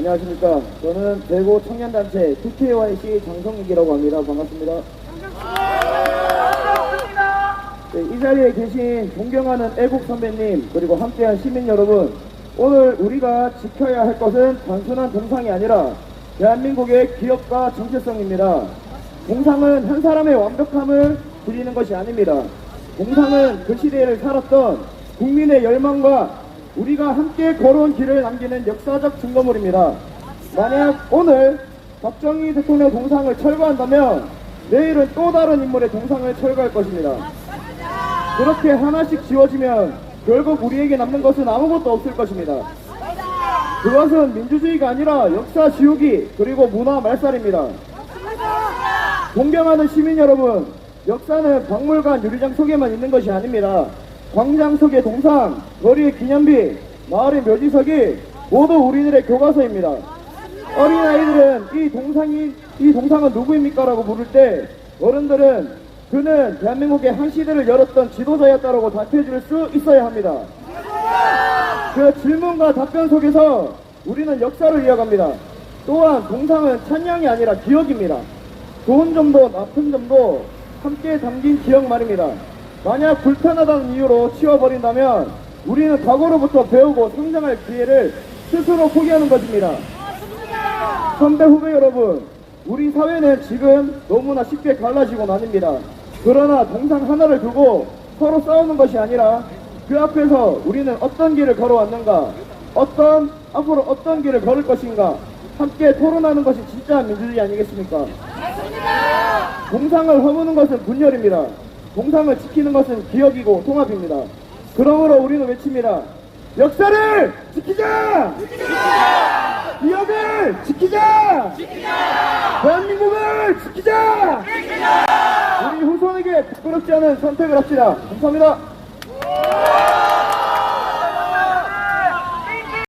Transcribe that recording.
안녕하십니까. 저는 대구 청년단체 TKYC 장성익이라고 합니다. 반갑습니다. 네, 이 자리에 계신 존경하는 애국 선배님 그리고 함께한 시민 여러분 오늘 우리가 지켜야 할 것은 단순한 동상이 아니라 대한민국의 기업과 정체성입니다. 동상은 한 사람의 완벽함을 드리는 것이 아닙니다. 동상은 그 시대를 살았던 국민의 열망과 우리가 함께 걸어온 길을 남기는 역사적 증거물입니다. 만약 오늘 박정희 대통령 동상을 철거한다면 내일은 또 다른 인물의 동상을 철거할 것입니다. 그렇게 하나씩 지워지면 결국 우리에게 남는 것은 아무것도 없을 것입니다. 그것은 민주주의가 아니라 역사 지우기 그리고 문화 말살입니다. 존경하는 시민 여러분, 역사는 박물관 유리장 속에만 있는 것이 아닙니다. 광장 속의 동상, 거리의 기념비, 마을의 묘지석이 모두 우리들의 교과서입니다. 어린아이들은 이 동상이, 이 동상은 누구입니까? 라고 물을 때 어른들은 그는 대한민국의 한 시대를 열었던 지도자였다라고 답해줄 수 있어야 합니다. 그 질문과 답변 속에서 우리는 역사를 이어갑니다. 또한 동상은 찬양이 아니라 기억입니다. 좋은 점도 나쁜 점도 함께 담긴 기억 말입니다. 만약 불편하다는 이유로 치워버린다면 우리는 과거로부터 배우고 성장할 기회를 스스로 포기하는 것입니다. 선배 후배 여러분, 우리 사회는 지금 너무나 쉽게 갈라지고 나뉩니다. 그러나 동상 하나를 두고 서로 싸우는 것이 아니라 그 앞에서 우리는 어떤 길을 걸어왔는가, 어떤, 앞으로 어떤 길을 걸을 것인가, 함께 토론하는 것이 진짜 민주주의 아니겠습니까? 동상을 허무는 것은 분열입니다. 동상을 지키는 것은 기억이고 통합입니다. 그러므로 우리는 외칩니다. 역사를 지키자! 기억을 지키자! 대한민국을 지키자! 우리 후손에게 부끄럽지 않은 선택을 합시다. 감사합니다.